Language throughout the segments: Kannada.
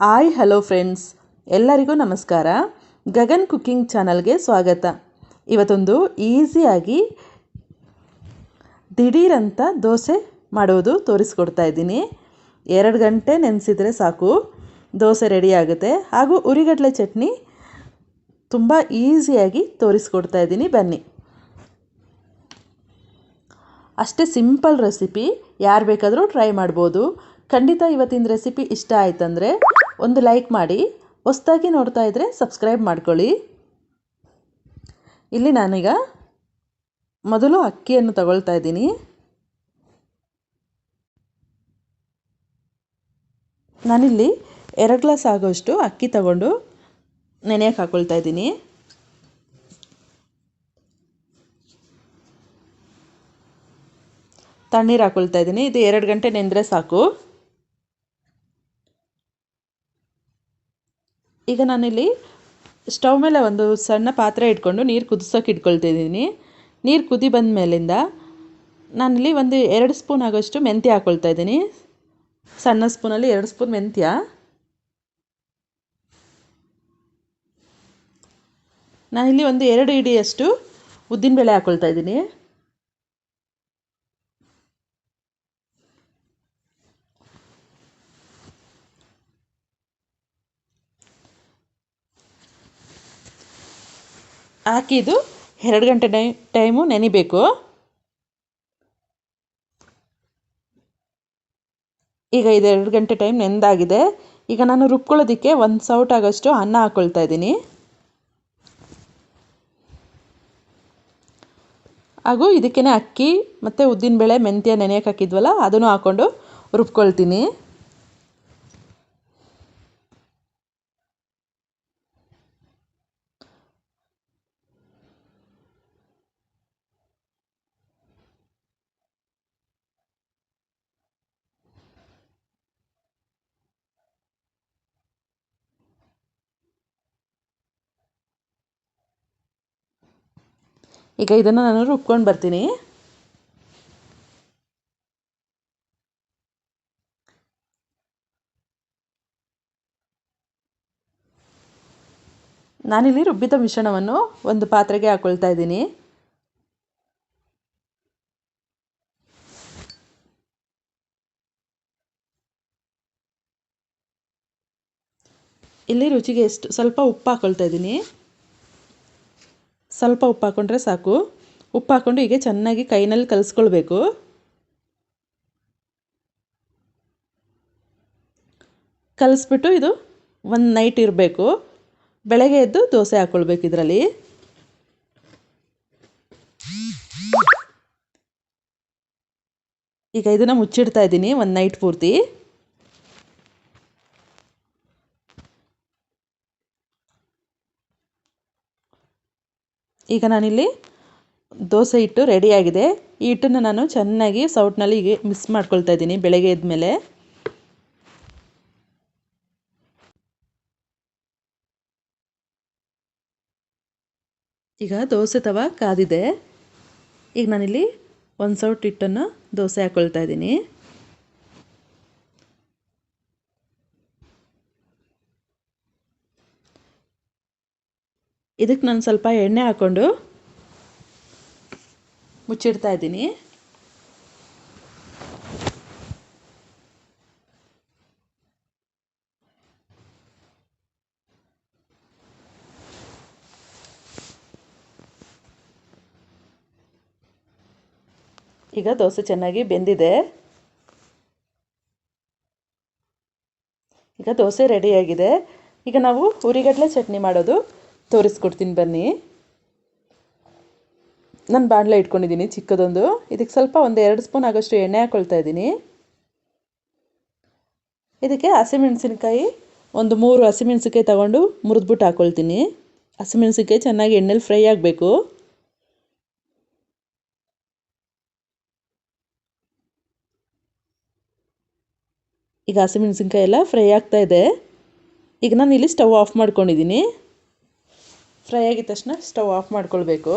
ಹಾಯ್ ಹಲೋ ಫ್ರೆಂಡ್ಸ್ ಎಲ್ಲರಿಗೂ ನಮಸ್ಕಾರ. ಗಗನ್ ಕುಕ್ಕಿಂಗ್ ಚಾನಲ್ಗೆ ಸ್ವಾಗತ. ಇವತ್ತೊಂದು ಈಸಿಯಾಗಿ ದಿಢೀರಂತ ದೋಸೆ ಮಾಡೋದು ತೋರಿಸ್ಕೊಡ್ತಾ ಇದ್ದೀನಿ. ಎರಡು ಗಂಟೆ ನೆನೆಸಿದರೆ ಸಾಕು. ದೋಸೆ ರೆಡಿ ಆಗುತ್ತೆ. ಹಾಗೂ ಉರಿಗಡಲೆ ಚಟ್ನಿ ತುಂಬ ಈಸಿಯಾಗಿ ತೋರಿಸ್ಕೊಡ್ತಾ ಇದ್ದೀನಿ. ಬನ್ನಿ. ಅಷ್ಟೇ ಸಿಂಪಲ್ ರೆಸಿಪಿ. ಯಾರು ಬೇಕಾದರೂ ಟ್ರೈ ಮಾಡ್ಬೋದು. ಖಂಡಿತ ಇವತ್ತಿನ ರೆಸಿಪಿ ಇಷ್ಟ ಆಯ್ತಂದರೆ ಒಂದು ಲೈಕ್ ಮಾಡಿ. ಹೊಸ್ದಾಗಿ ನೋಡ್ತಾ ಇದ್ದರೆ ಸಬ್ಸ್ಕ್ರೈಬ್ ಮಾಡ್ಕೊಳ್ಳಿ. ಇಲ್ಲಿ ನಾನೀಗ ಮೊದಲು ಅಕ್ಕಿಯನ್ನು ತಗೊಳ್ತಾ ಇದ್ದೀನಿ. ನಾನಿಲ್ಲಿ ಎರಡು ಗ್ಲಾಸ್ ಆಗೋಷ್ಟು ಅಕ್ಕಿ ತಗೊಂಡು ನೆನೆಯಕ್ಕೆ ಹಾಕ್ಕೊಳ್ತಾ ಇದ್ದೀನಿ. ತಣ್ಣೀರು ಹಾಕ್ಕೊಳ್ತಾ ಇದ್ದೀನಿ. ಇದು ಎರಡು ಗಂಟೆ ನೆಂದರೆ ಸಾಕು. ಈಗ ನಾನಿಲ್ಲಿ ಸ್ಟವ್ ಮೇಲೆ ಒಂದು ಸಣ್ಣ ಪಾತ್ರೆ ಇಟ್ಕೊಂಡು ನೀರು ಕುದಿಸೋಕೆ ಇಟ್ಕೊಳ್ತಿದ್ದೀನಿ. ನೀರು ಕುದಿ ಬಂದ ಮೇಲಿಂದ ನಾನಿಲ್ಲಿ ಒಂದು ಎರಡು ಸ್ಪೂನ್ ಆಗೋಷ್ಟು ಮೆಂತ್ಯ ಹಾಕ್ಕೊಳ್ತಾ ಇದ್ದೀನಿ. ಸಣ್ಣ ಸ್ಪೂನಲ್ಲಿ ಎರಡು ಸ್ಪೂನ್ ಮೆಂತ್ಯ. ನಾನಿಲ್ಲಿ ಒಂದು ಎರಡು ಇಡಿಯಷ್ಟು ಉದ್ದಿನಬೇಳೆ ಹಾಕ್ಕೊಳ್ತಾ ಇದ್ದೀನಿ. ಹಾಕಿದ್ದು ಎರಡು ಗಂಟೆ ಟೈ, ಟೈಮು ನೆನಿಬೇಕು. ಈಗ ಇದು ಎರಡು ಗಂಟೆ ಟೈಮ್ ನೆಂದಾಗಿದೆ. ಈಗ ನಾನು ರುಬ್ಕೊಳ್ಳೋದಕ್ಕೆ ಒಂದು ಸೌಟ್ ಆಗೋಷ್ಟು ಅನ್ನ ಹಾಕ್ಕೊಳ್ತಾ ಇದ್ದೀನಿ. ಹಾಗೂ ಇದಕ್ಕೇ ಅಕ್ಕಿ ಮತ್ತು ಉದ್ದಿನಬೇಳೆ ಮೆಂತ್ಯ ನೆನೆಯೋಕೆ ಹಾಕಿದ್ವಲ್ಲ, ಅದನ್ನು ಹಾಕ್ಕೊಂಡು ರುಬ್ಕೊಳ್ತೀನಿ. ಈಗ ಇದನ್ನು ನಾನು ರುಬ್ಕೊಂಡು ಬರ್ತೀನಿ. ನಾನಿಲ್ಲಿ ರುಬ್ಬಿದ ಮಿಶ್ರಣವನ್ನು ಒಂದು ಪಾತ್ರೆಗೆ ಹಾಕ್ಕೊಳ್ತಾ ಇದ್ದೀನಿ. ಇಲ್ಲಿ ರುಚಿಗೆ ಎಷ್ಟು ಸ್ವಲ್ಪ ಉಪ್ಪು ಹಾಕ್ಕೊಳ್ತಾ ಇದ್ದೀನಿ. ಸ್ವಲ್ಪ ಉಪ್ಪು ಹಾಕ್ಕೊಂಡ್ರೆ ಸಾಕು. ಉಪ್ಪು ಹಾಕ್ಕೊಂಡು ಹೀಗೆ ಚೆನ್ನಾಗಿ ಕೈನಲ್ಲಿ ಕಲಿಸ್ಕೊಳ್ಬೇಕು. ಕಲಿಸ್ಬಿಟ್ಟು ಇದು ಒಂದು ನೈಟ್ ಇರಬೇಕು. ಬೆಳಗ್ಗೆ ಎದ್ದು ದೋಸೆ ಹಾಕ್ಕೊಳ್ಬೇಕು ಇದರಲ್ಲಿ. ಈಗ ಇದನ್ನು ಮುಚ್ಚಿಡ್ತಾ ಇದ್ದೀನಿ ಒಂದು ನೈಟ್ ಪೂರ್ತಿ. ಈಗ ನಾನಿಲ್ಲಿ ದೋಸೆ ಹಿಟ್ಟು ರೆಡಿಯಾಗಿದೆ ಈ ಹಿಟ್ಟನ್ನು ನಾನು ಚೆನ್ನಾಗಿ ಸೌಟ್ನಲ್ಲಿ ಹೀಗೆ ಮಿಕ್ಸ್ ಮಾಡ್ಕೊಳ್ತಾ ಇದ್ದೀನಿ ಬೆಳಗ್ಗೆ ಎದ್ಮೇಲೆ ಈಗ ದೋಸೆ ತವ ಕಾದಿದೆ. ಈಗ ನಾನಿಲ್ಲಿ ಒಂದು ಸೌಟ್ ಹಿಟ್ಟನ್ನು ದೋಸೆ ಹಾಕ್ಕೊಳ್ತಾ ಇದ್ದೀನಿ. ಇದಕ್ಕೆ ನಾನು ಸ್ವಲ್ಪ ಎಣ್ಣೆ ಹಾಕ್ಕೊಂಡು ಮುಚ್ಚಿಡ್ತಾ ಇದ್ದೀನಿ. ಈಗ ದೋಸೆ ಚೆನ್ನಾಗಿ ಬೆಂದಿದೆ. ಈಗ ದೋಸೆ ರೆಡಿಯಾಗಿದೆ ಈಗ ನಾವು ಹುರಿಗಡಲೆ ಚಟ್ನಿ ಮಾಡೋದು. ತೋರಿಸ್ಕೊಡ್ತೀನಿ ಬನ್ನಿ. ನಾನು ಬಾಣಲೆ ಇಟ್ಕೊಂಡಿದ್ದೀನಿ ಚಿಕ್ಕದೊಂದು. ಇದಕ್ಕೆ ಸ್ವಲ್ಪ ಒಂದು ಎರಡು ಸ್ಪೂನ್ ಆಗೋಷ್ಟು ಎಣ್ಣೆ ಹಾಕ್ಕೊಳ್ತಾ ಇದ್ದೀನಿ. ಇದಕ್ಕೆ ಹಸಿಮೆಣಸಿನ್ಕಾಯಿ, ಒಂದು ಮೂರು ಹಸಿಮೆಣಸಿನ್ಕಾಯಿ ತಗೊಂಡು ಮುರಿದ್ಬಿಟ್ಟು ಹಾಕ್ಕೊಳ್ತೀನಿ ಹಸಿಮೆಣಸಿನ್ಕಾಯಿ ಚೆನ್ನಾಗಿ ಎಣ್ಣೆಲಿ ಫ್ರೈ ಆಗಬೇಕು. ಈಗ ಹಸಿಮೆಣಸಿನ್ಕಾಯಿ ಎಲ್ಲ ಫ್ರೈ ಆಗ್ತಾ ಇದೆ. ಈಗ ನಾನು ಇಲ್ಲಿ ಸ್ಟವ್ ಆಫ್ ಮಾಡ್ಕೊಂಡಿದ್ದೀನಿ. ಫ್ರೈ ಆಗಿದ ತಕ್ಷಣ ಸ್ಟವ್ ಆಫ್ ಮಾಡ್ಕೊಳ್ಬೇಕು.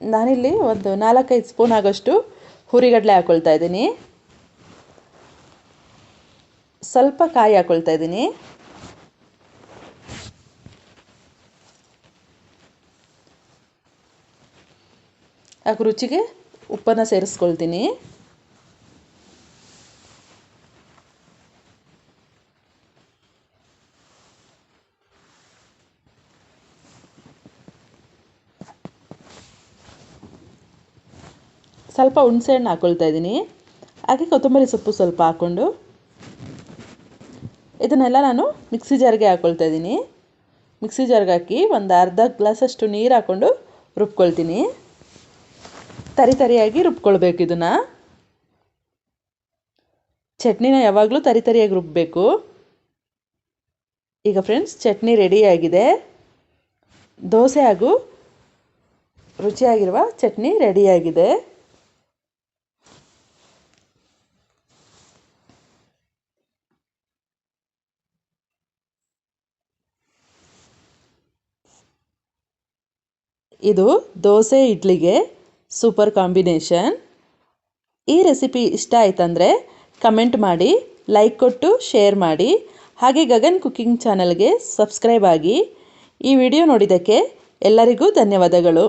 ನಾನಿಲ್ಲಿ ಒಂದು ನಾಲ್ಕೈದು ಸ್ಪೂನ್ ಆಗೋಷ್ಟು ಹುರಿಗಡಲೆ ಹಾಕ್ಕೊಳ್ತಾ ಇದ್ದೀನಿ. ಸ್ವಲ್ಪ ಕಾಯಿ ಹಾಕ್ಕೊಳ್ತಾ ಇದ್ದೀನಿ. ಹಾಗೆ ರುಚಿಗೆ ಉಪ್ಪನ್ನು ಸೇರಿಸ್ಕೊಳ್ತೀನಿ. ಸ್ವಲ್ಪ ಹುಣಸೆಹಣ್ಣು ಹಾಕ್ಕೊಳ್ತಾ ಇದ್ದೀನಿ. ಹಾಗೆ ಕೊತ್ತಂಬರಿ ಸೊಪ್ಪು ಸ್ವಲ್ಪ ಹಾಕ್ಕೊಂಡು ಇದನ್ನೆಲ್ಲ ನಾನು ಮಿಕ್ಸಿ ಜಾರ್ಗೆ ಹಾಕ್ಕೊಳ್ತಾ ಇದ್ದೀನಿ. ಮಿಕ್ಸಿ ಜಾರ್ಗೆ ಹಾಕಿ ಒಂದು ಅರ್ಧ ಗ್ಲಾಸಷ್ಟು ನೀರು ಹಾಕ್ಕೊಂಡು ರುಬ್ಕೊಳ್ತೀನಿ. ತರಿ ತರಿಯಾಗಿ ರುಬ್ಕೊಳ್ಬೇಕು ಇದನ್ನು. ಚಟ್ನಿನ ಯಾವಾಗಲೂ ತರಿ ತರಿಯಾಗಿ ರುಬ್ಬಬೇಕು ಈಗ ಫ್ರೆಂಡ್ಸ್ ಚಟ್ನಿ ರೆಡಿಯಾಗಿದೆ ದೋಸೆ ಹಾಗೂ ರುಚಿಯಾಗಿರುವ ಚಟ್ನಿ ರೆಡಿಯಾಗಿದೆ ಇದು ದೋಸೆ ಇಡ್ಲಿಗೆ. Super combination. ಈ ರೆಸಿಪಿ ಇಷ್ಟ ಆಯ್ತಂದರೆ ಕಮೆಂಟ್ ಮಾಡಿ, ಲೈಕ್ ಕೊಟ್ಟು, ಶೇರ್ ಮಾಡಿ. ಹಾಗೆ ಗಗನ್ ಕುಕ್ಕಿಂಗ್ ಚಾನಲ್ಗೆ ಸಬ್ಸ್ಕ್ರೈಬ್ ಆಗಿ ಈ ವಿಡಿಯೋ ನೋಡಿದ್ದಕ್ಕೆ ಎಲ್ಲರಿಗೂ ಧನ್ಯವಾದಗಳು.